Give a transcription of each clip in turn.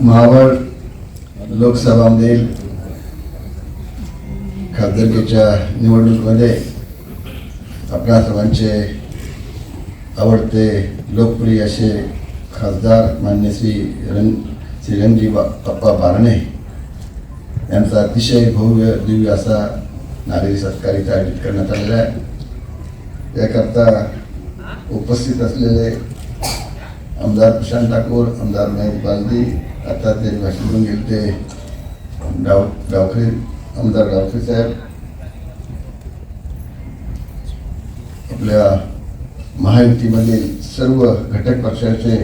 महावळ लोकसभामधील खासदारकीच्या निवडणुकीमध्ये आपल्या सर्वांचे आवडते लोकप्रिय असे खासदार मान्य श्री रण श्री रणजी बा अप्पा बारणे यांचा अतिशय भव्य दिव्य असा नागरी सत्कार इथं आयोजित करण्यात आलेला आहे. त्याकरता उपस्थित असलेले आमदार प्रशांत ठाकूर आमदार महेश बालदी आता ते भाषण गेले ते डाव डावखरे आमदार गावखरे साहेब आपल्या महायुतीमधील सर्व घटक पक्षाचे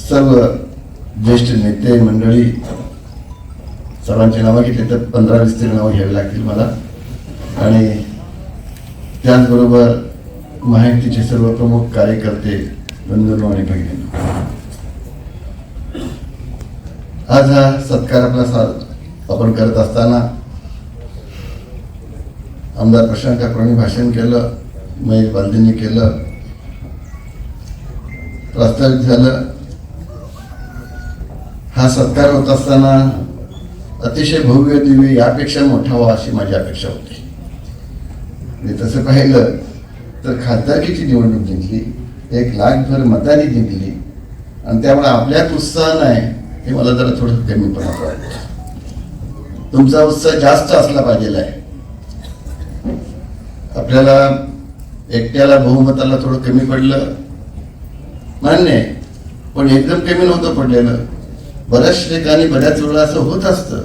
सर्व ज्येष्ठ नेते मंडळी सर्वांची नावं घेतली तर पंधरा वीस तरी नावं घ्यावी लागतील मला. आणि त्याचबरोबर महायुतीचे सर्व प्रमुख कार्यकर्ते बंधूंनो आणि भगिनी. आज हा सत्कार आपला सा आपण करत असताना आमदार प्रशांत ठाकूरांनी भाषण केलं महेश बालदेंनी केलं प्रस्तावित झालं. हा सत्कार होत असताना अतिशय भव्य दिव्य यापेक्षा मोठा व्हा अशी माझी अपेक्षा होती. मी तसं पाहिलं तर खासदारकीची निवडणूक जिंकली एक लाखभर मतांनी जिंकली आणि त्यामुळे आपल्यात उत्साह नाही हे मला जरा थोडं कमीपणा वाटतं तुमचा उत्साह जास्त असला पाहिजे आहे. आपल्याला एकट्याला बहुमताला थोडं कमी पडलं. मान्य आहे. पण एकदम कमी नव्हतं पडलेलं. बऱ्याच ठिकाणी बऱ्याच वेळा असं होत असतं.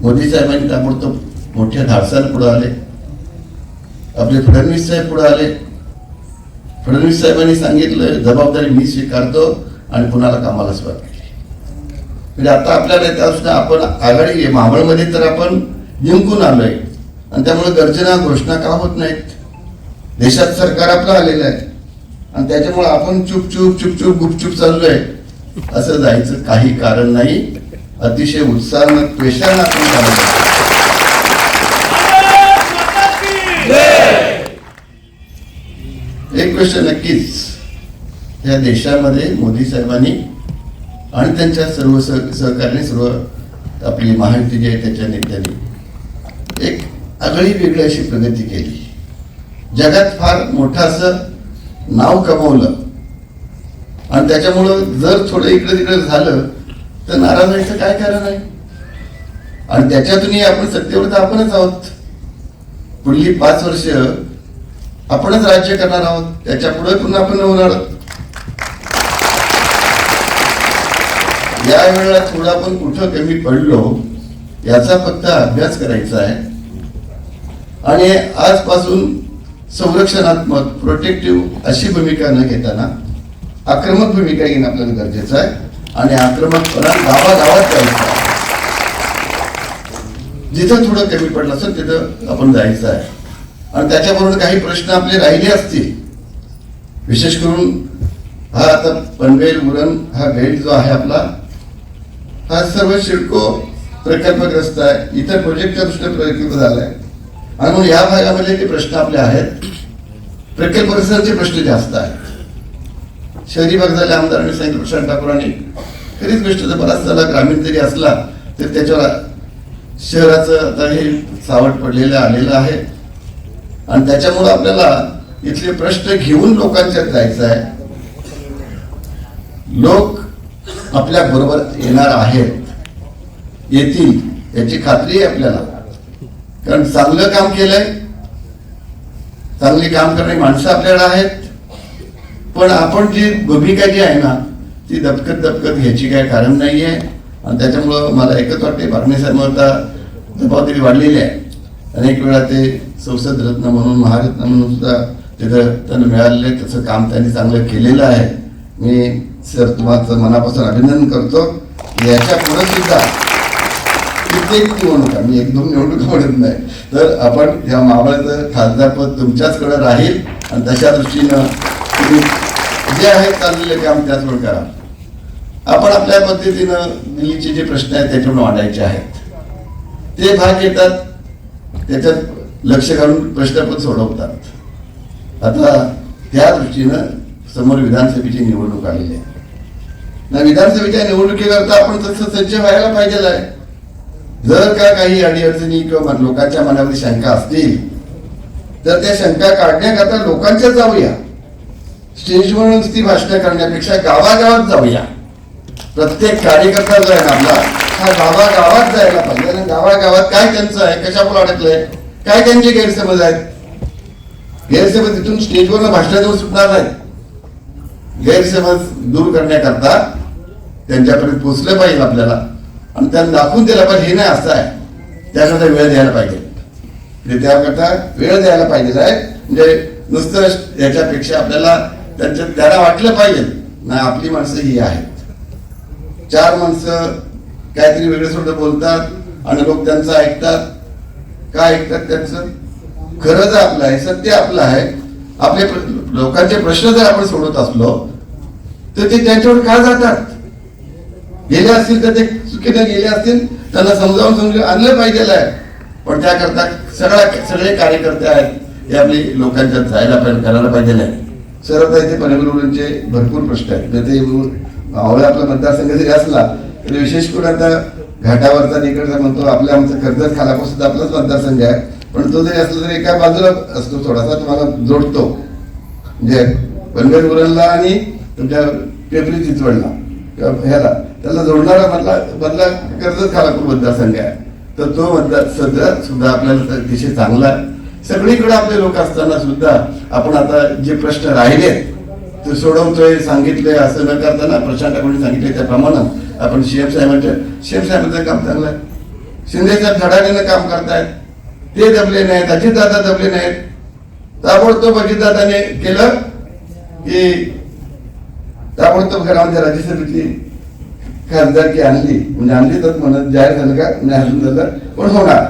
मोदी साहेबांनी ताबडतोब मोठ्या धाडसानं पुढे आले. आपले फडणवीस साहेब पुढे आले. फडणवीस साहेबांनी सांगितलं जबाबदारी मी स्वीकारतो आणि कुणाला कामाला स्वागत म्हणजे आता आपल्याला येत असणं आपण आघाडी आहे महाबळमध्ये तर आपण जिंकून आलोय. आणि त्यामुळे गर्जना घोषणा का होत नाहीत? देशात सरकार आपलं आलेलं आहे. आणि त्याच्यामुळे आपण चुपचूप चुपचूप गुपचूप चाललोय. असं जायचं काही कारण नाही. अतिशय उत्साहानं त्वेषानं आपण चाललोय. एक गोष्ट नक्कीच. या देशामध्ये मोदी साहेबांनी आणि त्यांच्या सर्व सह सहकार्याने सर्व आपली महायुती जी आहे त्याच्या नेत्यांनी एक आगळी वेगळी अशी प्रगती केली. जगात फार मोठं असं नाव कमवलं. आणि त्याच्यामुळं जर थोडं इकडे तिकडे झालं तर नाराज व्हायचं काय कारण आहे? आणि त्याच्यातूनही आपण सत्तेवर तर आपणच आहोत. पुढली पाच वर्ष आपणच राज्य करणार आहोत. त्याच्या पुढे पुन्हा आपण होणार. आहोत या वेळेला पण आपण कुठं कमी पडलो याचा फक्त अभ्यास करायचा आहे. आणि आजपासून संरक्षणात्मक प्रोटेक्टिव्ह अशी भूमिका न घेताना आक्रमक भूमिका घेणं आपल्याला गरजेचं आहे. आणि आक्रमकपणा गावागावात जायचं आहे. जिथं थोडं कमी पडलं असेल तिथं आपण जायचं आहे. आणि त्याच्याबरोबर काही प्रश्न आपले राहिले असतील. विशेष करून हा आता पनवेल उरण हा बेल्ट जो आहे आपला हा सर्व शिडको प्रकल्पग्रस्त आहे. इतर प्रोजेक्टच्या दृष्टीने प्रकल्प झालाय. आणि म्हणून या भागामध्ये जे प्रश्न आपले आहेत प्रकल्पग्रस्तांचे प्रश्न जास्त आहेत. शहरी भाग झाले आमदारांनी सांगितलं प्रशांत ठाकूरांनी खरीच गोष्ट जर बराच झाला ग्रामीण जरी असला तर त्याच्यावर शहराचं आता हे सावट पडलेलं आलेलं आहे. आणि त्याच्यामुळं आपल्याला इथले प्रश्न घेऊन लोकांच्यात जायचं आहे. लोक आपल्या बरोबर येणार आहेत येतील याची खात्री आहे आपल्याला. कारण चांगलं काम केलंय. चांगली काम करणारी माणसं आपल्याला आहेत. पण आपण जी भूमिका जी आहे ना ती दबकत दबकत घ्यायची काय कारण नाही आहे आणि त्याच्यामुळं मला एकच वाटते बारणे साहेब आता जबाबदारी वाढलेली आहे. अनेक वेळा ते संसद रत्न म्हणून महारत्न म्हणून सुद्धा तिथं त्यांना मिळालेले तसं काम त्यांनी चांगलं केलेलं आहे. मी सर तुम्हाला मनापासून अभिनंदन करतो. याच्यापुढे सुद्धा कित्येक निवडणुका मी एक दोन निवडणुका म्हणत नाही. तर आपण या महाबळाचं खासदारपद तुमच्याचकडे राहील आणि तशा दृष्टीनं तुम्ही जे आहे चाललेले काम त्याचवर करा. आपण आपल्या पद्धतीनं दिल्लीचे जे प्रश्न आहेत त्याच्यावर मांडायचे आहेत. ते भाग येतात त्याच्यात लक्ष घालून प्रश्न पण सोडवतात. आता त्या दृष्टीनं समोर विधानसभेची निवडणूक आलेली आहे. ना विधानसभेच्या निवडणुकीकरता आपण तसं सज्ज व्हायला पाहिजे आहे. जर का काही अडीअडचणी किंवा लोकांच्या मनामध्ये शंका असतील तर त्या शंका काढण्याकरता लोकांच्या जाऊया. स्टेजवर नुसती भाषणं करण्यापेक्षा गावागावात जाऊया. प्रत्येक कार्यकर्ता जो आहे ना आपला हा गावागावात जायला पाहिजे. आणि गावागावात काय त्यांचं आहे कशामुळे अडकलंय काय त्यांचे गैरसमज आहेत? गैरसमज तिथून स्टेजवर भाषण देऊन सुटणार नाही गैरसमज दूर करण्याकरता त्यांच्यापर्यंत पोचलं पाहिजे आपल्याला. आणि त्यांना दाखवून दिलं पाहिजे हे नाही असं आहे. त्याकरता वेळ द्यायला पाहिजे. म्हणजे त्याकरता वेळ द्यायला पाहिजे आहे म्हणजे नुसतं याच्यापेक्षा आपल्याला त्यांच्या त्याला वाटलं पाहिजे. नाही आपली माणसं ही आहेत. चार माणसं काहीतरी वेगळं सोडं बोलतात आणि लोक त्यांचं ऐकतात. काय ऐकतात त्यांचं? खरं जर आपलं आहे सत्य आपलं आहे आपले लोकांचे प्रश्न जर आपण सोडत असलो तर ते त्यांच्यावर का जातात? गेले असतील तर ते चुकीने गेले असतील त्यांना समजावून समजून आणलं पाहिजे आहे. पण त्याकरता सगळ्या सगळे कार्यकर्ते आहेत हे आपली लोकांच्यात जायला पाहिजे करायला पाहिजे आहे. सरळ इथे पनवेलचे भरपूर प्रश्न आहेत. तर ते आवळा आपला मतदारसंघ जरी असला तरी विशेष करून आता घाटावरचा तिकडचा म्हणतो आपल्या आमचं कर्जत खालापूर सुद्धा आपलाच मतदारसंघ आहे. पण तो जरी असला तरी एका बाजूला असतो थोडासा तुम्हाला जोडतो. म्हणजे पनवेल उरणला आणि तुमच्या पेपरी चिंचवडला किंवा ह्याला. त्याला जोडणारा मधला मधला कर्जत खालापूर मतदारसंघ आहे. तर तो मतदार सध्या सुद्धा आपल्याला अतिशय चांगला आहे. सगळीकडे आपले लोक असताना सुद्धा आपण आता जे प्रश्न राहिले ते सोडवतोय सांगितले असं न करताना प्रशांत कोणी सांगितले त्याप्रमाणे आपण सीएम साहेबांच्या सीएम साहेबांचं काम चांगलं आहे. शिंदे साहेब धडाडीनं काम करतायत. ते दबले नाहीत अजितदादा दबले नाहीत. ताबडतोब अजितदादाने केलं की ताबडतोब घरामध्ये राज्यसभेची खासदारकी आणली. म्हणजे आणली तर म्हणत जाहीर झालं का? नाही अजून झालं. पण होणार.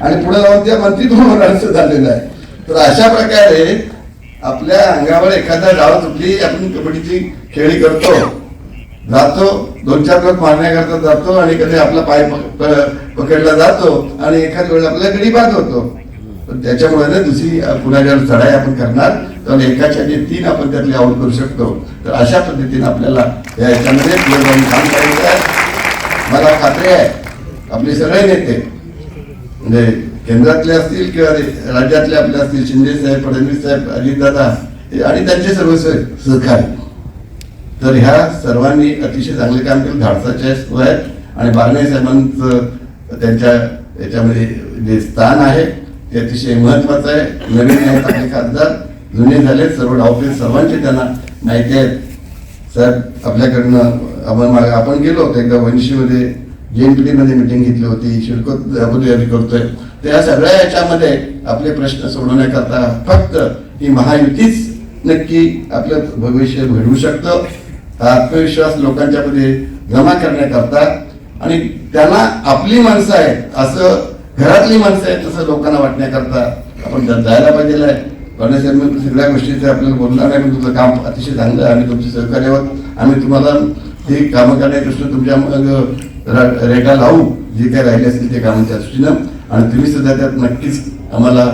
आणि पुढे जाऊन त्या मंत्री पण होणार असं झालेलं आहे. तर अशा प्रकारे आपल्या अंगावर एखादा डाव चुकली आपण कबड्डीची खेळी करतो. जातो. दोन चार लोक मारण्याकरता जातो आणि कधी आपला पाय पकडला जातो आणि एखाद वेळेला आपल्याला गडी बाद होतो. पण त्याच्यामुळे ना दुसरी पुन्हा जेव्हा चढाई आपण करणार तर एकाच्या जे तीन आपण त्यातली आऊट करू शकतो. तर अशा पद्धतीने आपल्याला या याच्यामध्ये काम करायचं आहे. मला खात्री आहे आपले सगळे नेते म्हणजे केंद्रातले असतील किंवा रे- राज्यातले आपले असतील शिंदे साहेब फडणवीस साहेब अजितदादा आणि त्यांचे सर्व सह- सहकारी. तर ह्या सर्वांनी अतिशय चांगले काम केलं. धाडसाचे आहेत आणि बारणे साहेबांचं त्यांच्या याच्यामध्ये जे स्थान आहे ते अतिशय महत्वाचं आहे. नवीन आहेत आपले खासदार. जुने झाले सर्व डावपेच सर्वांचे त्यांना माहिती आहेत. साहेब आपल्याकडनं आपण मागे आपण गेलो होतो एकदा वंशीमध्ये. जेएनपीटी मध्ये मिटिंग घेतली होती. शुल्क अबुधाबी करतोय. तर या सगळ्या याच्यामध्ये आपले प्रश्न सोडवण्याकरता फक्त ही महायुतीच नक्की आपलं भविष्य घडवू शकतं. हा आत्मविश्वास लोकांच्यामध्ये जमा करण्याकरता. आणि त्यांना आपली माणसं आहेत असं घरातली माणसं आहेत तसं लोकांना वाटण्याकरता आपण त्यात जायला पाहिजे आहे. गणेश मी सगळ्या गोष्टीचं आपल्याला बोलणार नाही तुमचं काम अतिशय चांगलं आहे आम्ही तुमचे सहकार्य आहोत आम्ही तुम्हाला ही कामं करण्याकृष्ण तुमच्या मग रा- रेगा लावू. जे काही राहिले असतील ते कामाच्या दृष्टीनं. आणि तुम्ही सुद्धा त्यात नक्कीच आम्हाला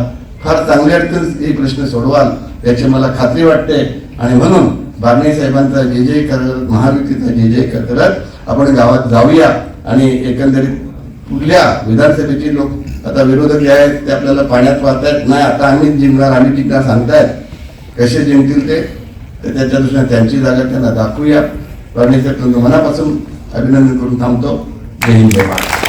फार चांगल्या अडचण हे प्रश्न सोडवाल. याची मला खात्री वाटते. आणि म्हणून बारणे साहेबांचा जे जे करत महायुतीचा जे जे करत आपण गावात जाऊया. आणि एकंदरीत कुठल्या विधानसभेचे लोक आता विरोधक जे आहेत ते आपल्याला पाण्यात वाहतायत. नाही आता आम्ही जिंकणार आम्ही जिंकणार सांगतायत. कसे जिंकतील ते? तर त्याच्या दृष्टीने त्यांची जागा त्यांना दाखवूया. परमेश्वर साहेब तुमचं मनापासून अभिनंदन करून थांबतो. जय हिंद जय महाराष्ट्र.